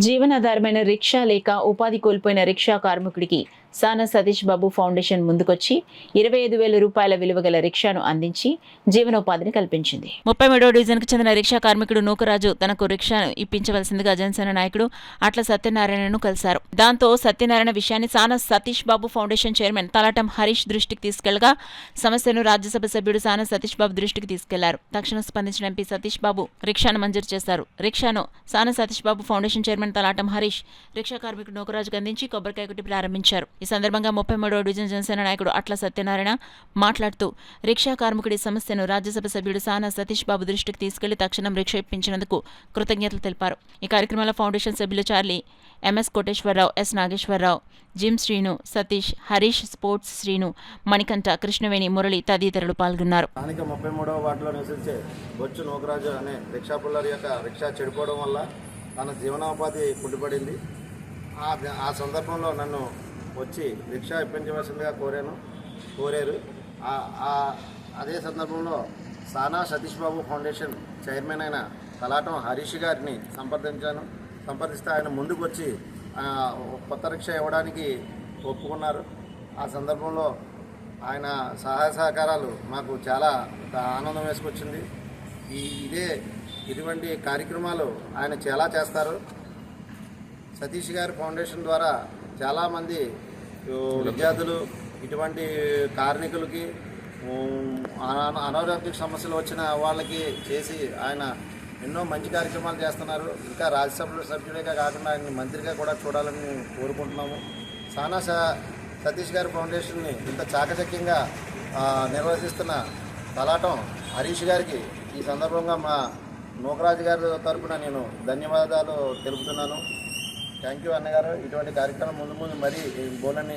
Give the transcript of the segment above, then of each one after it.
జీవనాధారమైన rickshaw లేక ఉపాధి కోల్పోయిన రిక్షా కార్మికుడికి సానా సతీష్ బాబు ఫౌండేషన్ ముందుకొచ్చి ఇరవై ఐదు వేల రూపాయల విలువ గల రిక్షాను అందించి జీవనోపాధిని కల్పించింది. ముప్పై మూడో డివిజన్కు చెందిన రిక్షా కార్మికుడు నూకరాజు తనకు రిక్షాను ఇప్పించవలసిందిగా జనసేన నాయకుడు అట్ల సత్యనారాయణను కలిశారు. దాంతో సత్యనారాయణ విషయాన్ని సానా సతీష్ బాబు ఫౌండేషన్ చైర్మన్ తలాటం హరీష్ దృష్టికి తీసుకెళ్ళగా సమస్యను రాజ్యసభ సభ్యుడు సానా సతీష్ బాబు దృష్టికి తీసుకెళ్ళారు. తక్షణం స్పందించిన ఎంపీ సతీష్ బాబు రిక్షాను మంజూరు చేశారు. రిక్షాను Sana Satish Babu foundation chairman Talatam Harish rickshaw కార్మికుడు నూకరాజుకు అందించి కొబ్బరికాయ కొట్టి ప్రారంభించారు. ఈ సందర్భంగా ముప్పై మూడవ డివిజన్ జనసేన నాయకుడు అట్ల సత్యనారాయణ మాట్లాడుతూ రిక్షా కార్మికుడి సమస్యను రాజ్యసభ సభ్యుడు సానా సతీష్ బాబు దృష్టికి తీసుకెళ్ళి తక్షణం రిక్షా ఇప్పించినందుకు కృతజ్ఞతలు తెలిపారు. ఈ కార్యక్రమంలో ఫౌండేషన్ సభ్యులు Charlie MS Koteswararao S Nageswararao gym Srinu Satish Harish sports Srinu Manikanta Krishnaveni Murali తదితరులు పాల్గొన్నారు. స్థానిక ముప్పై మూడవ వార్డులో నివసించే బొచ్చు నూకరాజు అనే రిక్షా పుల్లర్ యొక్క రిక్షా చెడిపోవడం వల్ల తన జీవనోపాధి కుంటుపడింది ఆ సందర్భంలో నన్ను వచ్చి రిక్షా ఇప్పించవలసిందిగా కోరాను కోరారు. అదే సందర్భంలో సానా సతీష్ బాబు ఫౌండేషన్ చైర్మన్ అయిన తలాటం హరీష్ గారిని సంప్రదించాను. సంప్రదిస్తే ఆయన ముందుకు వచ్చి కొత్త రిక్షా ఇవ్వడానికి ఒప్పుకున్నారు. ఆ సందర్భంలో ఆయన సహాయ సహకారాలు మాకు చాలా ఆనందం వేసుకొచ్చింది. ఈ ఇదే ఇటువంటి కార్యక్రమాలు ఆయన చాలా చేస్తారు. సతీష్ గారి ఫౌండేషన్ ద్వారా చాలామంది విద్యార్థులు ఇటువంటి కార్మికులకి అనా- అనారోగ్య సమస్యలు వచ్చిన వాళ్ళకి చేసి ఆయన ఎన్నో మంచి కార్యక్రమాలు చేస్తున్నారు. ఇంకా రాజ్యసభలో సభ్యుడిగా కాకుండా ఆయన మంత్రిగా కూడా చూడాలని కోరుకుంటున్నాము. సానా స- సతీష్ గారి ఫౌండేషన్ని ఇంత చాకచక్యంగా నిర్వహిస్తున్న తలాటం హరీష్ గారికి ఈ సందర్భంగా మా నూకరాజు గారి తరపున నేను ధన్యవాదాలు తెలుపుతున్నాను. థ్యాంక్ యూ అన్నగారు. ఇటువంటి కార్యక్రమం ముందు ముందు మరీ ఈ బోలని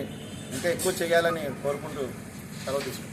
ఇంకా ఎక్కువ చేయాలని కోరుకుంటూ సెలవు తీసుకుంటాను